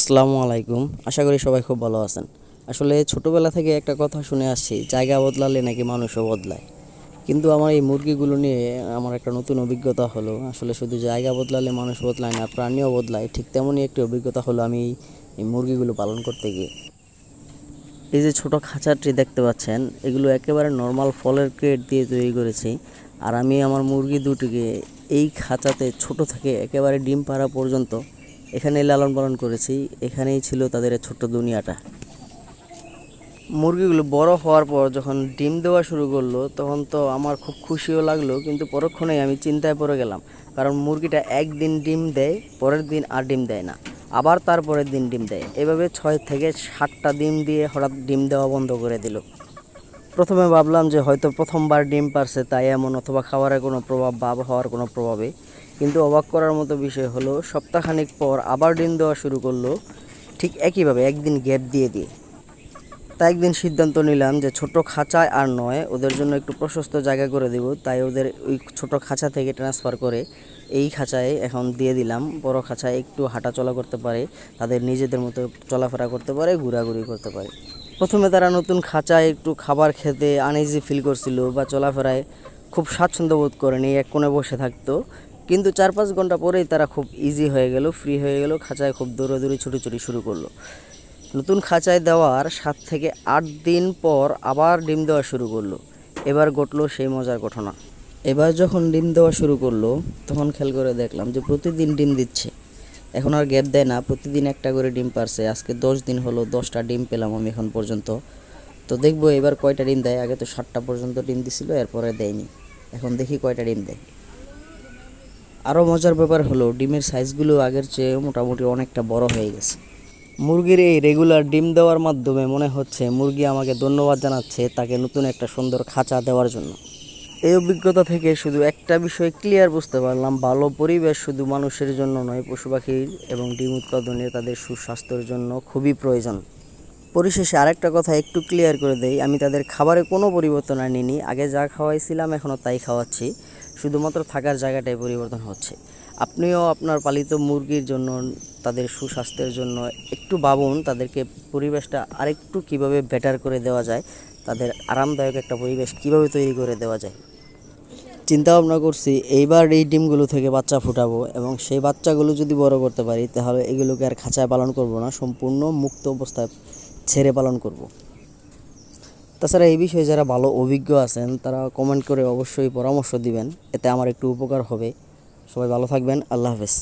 আসসালামু আলাইকুম। আশা করি সবাই খুব ভালো আছেন। আসলে ছোটোবেলা থেকে একটা কথা শুনে আসছি, জায়গা বদলালে নাকি মানুষও বদলায়। কিন্তু আমার এই মুরগিগুলো নিয়ে আমার একটা নতুন অভিজ্ঞতা হলো। আসলে শুধু জায়গা বদলালে মানুষ বদলায় না, প্রাণীও বদলায়। ঠিক তেমনই একটি অভিজ্ঞতা হলো আমি এই মুরগিগুলো পালন করতে গিয়ে। এই যে ছোটো খাঁচাটি দেখতে পাচ্ছেন, এগুলো একেবারে নর্মাল ফলের ক্রেট দিয়ে তৈরি করেছি। আর আমি আমার মুরগি দুটিকে এই খাঁচাতে ছোট থেকে একেবারে ডিম পাড়া পর্যন্ত এখানেই লালন পালন করেছি, এখানেই ছিল তাদের ছোট্ট দুনিয়াটা। মুরগিগুলো বড় হওয়ার পর যখন ডিম দেওয়া শুরু করল, তখন তো আমার খুব খুশিও লাগল, কিন্তু পরক্ষণেই আমি চিন্তায় পড়ে গেলাম। কারণ মুরগিটা একদিন ডিম দেয়, পরের দিন আর ডিম দেয় না। আবার তারপরের দিন ডিম দেয়। এভাবে ছয় থেকে সাতটা ডিম দিয়ে হঠাৎ ডিম দেওয়া বন্ধ করে দিল। প্রথমে ভাবলাম যে হয়তো প্রথমবার ডিম পারছে, তাই এমন অথবা খাবারের কোনো প্রভাব বা আবহাওয়ার কোনো প্রভাবে। কিন্তু অবাক করার মতো বিষয় হলো, সপ্তাহখানিক পর আবার ডিম দেওয়া শুরু করল, ঠিক একইভাবে একদিন গ্যাপ দিয়ে দিয়ে। তাই একদিন সিদ্ধান্ত নিলাম যে ছোট খাঁচায় আর নয়, ওদের জন্য একটু প্রশস্ত জায়গা করে দেব। তাই ওদের ওই ছোট খাঁচা থেকে ট্রান্সফার করে এই খাঁচায় এখন দিয়ে দিলাম। বড় খাঁচায় একটু হাঁটা চলা করতে পারে, তাদের নিজেদের মতো চলাফেরা করতে পারে, ঘোরাঘুরি করতে পারে। প্রথমে তারা নতুন খাঁচায় একটু খাবার খেতে আনইজি ফিল করছিল বা চলাফেরায় খুব স্বাচ্ছন্দ্য বোধ করেনি, এক কোণে বসে থাকতো। কিন্তু চার পাঁচ ঘণ্টা পরেই তারা খুব ইজি হয়ে গেল ফ্রি হয়ে গেল, খাঁচায় খুব দৌড়াদৌড়ি, ছুটোছুটি শুরু করল। নতুন খাঁচায় দেওয়ার সাত থেকে আট দিন পর আবার ডিম দেওয়া শুরু করল। এবার ঘটলো সেই মজার ঘটনা। এবার যখন ডিম দেওয়া শুরু করল, তখন খেয়াল করে দেখলাম যে প্রতিদিন ডিম দিচ্ছে। এখন আর গ্যাপ দেয় না, প্রতিদিন একটা করে ডিম পারছে। আজকে দশ দিন হলো, দশটা ডিম পেলাম আমি এখন পর্যন্ত। তো দেখব এবার কয়টা ডিম দেয়। আগে তো সাতটা পর্যন্ত ডিম দিছিল, এরপরে দেয়নি। এখন দেখি কয়টা ডিম দেয়। আরও মজার ব্যাপার হলো, ডিমের সাইজগুলো আগের চেয়ে মোটামুটি অনেকটা বড় হয়ে গেছে। মুরগির এই রেগুলার ডিম দেওয়ার মাধ্যমে মনে হচ্ছে মুরগি আমাকে ধন্যবাদ জানাচ্ছে তাকে নতুন একটা সুন্দর খাঁচা দেওয়ার জন্য। এই অভিজ্ঞতা থেকে শুধু একটা বিষয় ক্লিয়ার বুঝতে পারলাম, ভালো পরিবেশ শুধু মানুষের জন্য নয়, পশু পাখির এবং ডিম উৎপাদনে তাদের সুস্বাস্থ্যের জন্য খুবই প্রয়োজন। পরিশেষে আরেকটা কথা একটু ক্লিয়ার করে দেই, আমি তাদের খাবারে কোনো পরিবর্তন আনিনি, আগে যা খাওয়াইছিলাম এখনও তাই খাওয়াচ্ছি, শুধুমাত্র থাকার জায়গাটাই পরিবর্তন হচ্ছে। আপনিও আপনার পালিত মুরগির জন্য, তাদের সুস্বাস্থ্যের জন্য একটু ভাবুন, তাদেরকে পরিবেশটা আরেকটু কীভাবে বেটার করে দেওয়া যায়, তাদের আরামদায়ক একটা পরিবেশ কীভাবে তৈরি করে দেওয়া যায়। চিন্তা ভাবনা করছি, এইবার এই ডিমগুলো থেকে বাচ্চা ফুটাবো এবং সেই বাচ্চাগুলো যদি বড় করতে পারি, তাহলে এগুলোকে আর খাঁচায় পালন করব না, সম্পূর্ণ মুক্ত অবস্থায় ছেড়ে পালন করব। তাছাড়া এই বিষয়ে যারা ভালো অভিজ্ঞ আছেন, তারা কমেন্ট করে অবশ্যই পরামর্শ দিবেন, এতে আমার একটু উপকার হবে সবাই ভালো থাকবেন, আল্লাহ হাফেজ